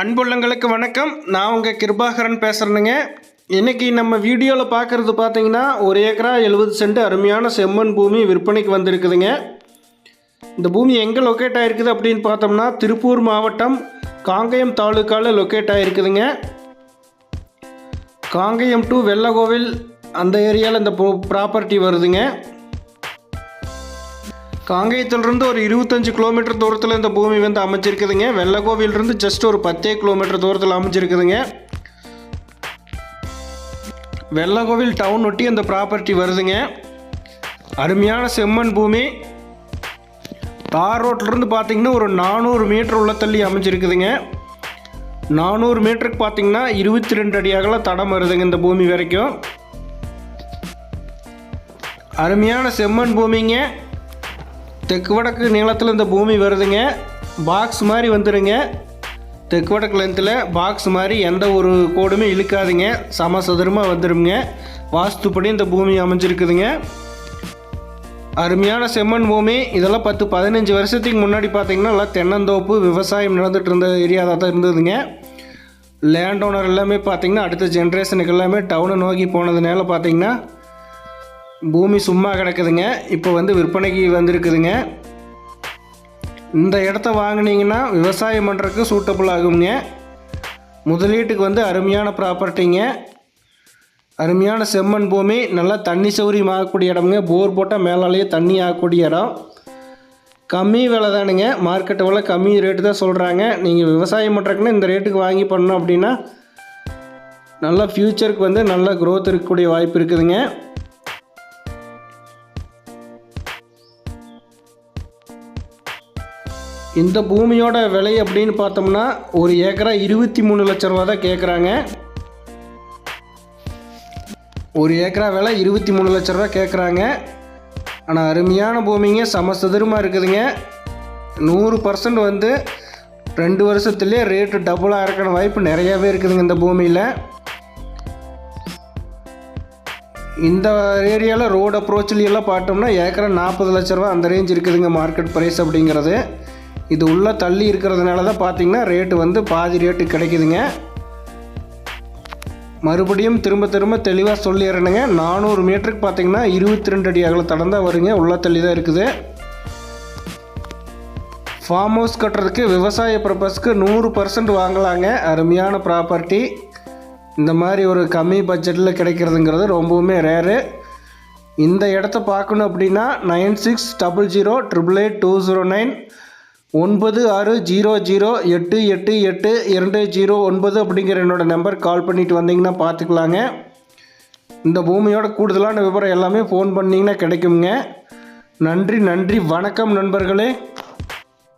அன்புள்ளங்களுக்கு வணக்கம். நான் உங்கள் கிருபாகரன் பேசுகிறேனுங்க இன்றைக்கி நம்ம வீடியோவில் பார்க்குறது பார்த்தீங்கன்னா ஒரு ஏக்கரா எழுபது சென்ட் அருமையான செம்மண் பூமி விற்பனைக்கு வந்திருக்குதுங்க. இந்த பூமி எங்கே லொக்கேட் ஆகிருக்குது அப்படின்னு பார்த்தோம்னா திருப்பூர் மாவட்டம் காங்கயம் தாலுக்காவில் லொக்கேட் ஆகிருக்குதுங்க காங்கயம் டு வெள்ளகோவில் அந்த ஏரியாவில் இந்த ப்ராப்பர்ட்டி வருதுங்க. காங்கேயத்திலிருந்து ஒரு இருபத்தஞ்சு கிலோமீட்டர் தூரத்தில் இந்த பூமி வந்து அமைச்சிருக்குதுங்க வெள்ளக்கோவிலிருந்து ஜஸ்ட் ஒரு பத்தே கிலோமீட்டர் தூரத்தில் அமைச்சிருக்குதுங்க வெள்ளக்கோவில் டவுன் ஒட்டி அந்த ப்ராப்பர்ட்டி வருதுங்க. அருமையான செம்மண் பூமி. தார் ரோட்லேருந்து பார்த்தீங்கன்னா ஒரு நானூறு மீட்டர் உள்ள தள்ளி அமைஞ்சிருக்குதுங்க. நானூறு மீட்டருக்கு பார்த்தீங்கன்னா இருபத்தி ரெண்டு அடி தடம் வருதுங்க இந்த பூமி வரைக்கும். அருமையான செம்மண் பூமிங்க. தெற்கு வடக்கு நீளத்தில் இந்த பூமி வருதுங்க. பாக்ஸ் மாதிரி வந்துடுங்க தெற்கு வடக்கு லென்த்தில் பாக்ஸ் மாதிரி எந்த ஒரு கோடுமே இழுக்காதுங்க. சம சதுரமாக வந்துடுங்க வாஸ்துப்படி இந்த பூமி அமைஞ்சிருக்குதுங்க. அருமையான செம்மண் பூமி. இதெல்லாம் பத்து பதினஞ்சு வருஷத்துக்கு முன்னாடி பார்த்திங்கன்னா நல்லா தென்னந்தோப்பு விவசாயம் நடந்துகிட்டு இருந்த ஏரியாவாக தான் இருந்ததுங்க. லேண்ட் ஓனர் எல்லாமே பார்த்தீங்கன்னா அடுத்த ஜென்ரேஷனுக்கு எல்லாமே டவுனை நோக்கி போனதுனால பார்த்திங்கன்னா பூமி சும்மா கிடக்குதுங்க. இப்போ வந்து விற்பனைக்கு வந்திருக்குதுங்க. இந்த இடத்த வாங்கினீங்கன்னா விவசாயம் பண்ணுறதுக்கு சூட்டபுள் ஆகுங்க முதலீட்டுக்கு வந்து அருமையான ப்ராப்பர்ட்டிங்க அருமையான செம்மண் பூமி நல்லா தண்ணி சௌரியம் ஆகக்கூடிய இடமுங்க. போர் போட்டால் மேலாலேயே தண்ணி ஆகக்கூடிய இடம். கம்மி விலை தானுங்க. மார்க்கெட்டு விலை கம்மி ரேட்டு தான் சொல்கிறாங்க நீங்கள் விவசாயம் பண்ணுறக்குன்னா இந்த ரேட்டுக்கு வாங்கி பண்ணோம் அப்படின்னா நல்லா ஃப்யூச்சருக்கு வந்து நல்ல க்ரோத் இருக்கக்கூடிய வாய்ப்பு இருக்குதுங்க. இந்த பூமியோட விலை அப்படின்னு பார்த்தோம்னா ஒரு ஏக்கரா இருபத்தி மூணு லட்ச ரூபா தான் கேட்குறாங்க ஒரு ஏக்கரா விலை இருபத்தி மூணு லட்ச ரூபா கேட்குறாங்க ஆனால் அருமையான பூமிங்க சமசதுரமாக இருக்குதுங்க. நூறு பர்சன்ட் வந்து ரெண்டு வருஷத்துலேயே ரேட்டு டபுளாக இருக்கிற வாய்ப்பு நிறையாவே இருக்குதுங்க இந்த பூமியில். இந்த ஏரியாவில் ரோடு அப்ரோச்லாம் பார்த்தோம்னா ஏக்கரா நாற்பது லட்ச ரூபா அந்த ரேஞ்ச் இருக்குதுங்க மார்க்கெட் ப்ரைஸ் அப்படிங்கிறது. இது உள்ளே தள்ளி இருக்கிறதுனால தான் பார்த்தீங்கன்னா ரேட்டு வந்து பாதி ரேட்டு கிடைக்குதுங்க. மறுபடியும் திரும்ப திரும்ப தெளிவாக சொல்லிடுறேனுங்க நானூறு மீட்டருக்கு பார்த்தீங்கன்னா இருபத்தி ரெண்டு அடி அகல தடம் தான் வருங்க. உள்ள தள்ளி தான் இருக்குது. ஃபார்ம் ஹவுஸ் கட்டுறதுக்கு விவசாய பர்பஸ்க்கு நூறு பர்சன்ட் வாங்கலாங்க. அருமையான ப்ராப்பர்ட்டி இந்த மாதிரி ஒரு கம்மி பட்ஜெட்டில் கிடைக்கிறதுங்கிறது ரொம்பவுமே ரேரு இந்த இடத்த பார்க்கணும் அப்படின்னா nine six double zero triple eight two zero nine ஒன்பது ஆறு ஜீரோ ஜீரோ எட்டு எட்டு எட்டு இரண்டு ஜீரோ ஒன்பது அப்படிங்கிற என்னோடய நம்பர் கால் பண்ணிட்டு வந்தீங்கன்னா பார்த்துக்கலாங்க. இந்த பூமியோட கூடுதலான விவரம் எல்லாமே ஃபோன் பண்ணிங்கன்னா கிடைக்குங்க. நன்றி நன்றி. வணக்கம் நண்பர்களே.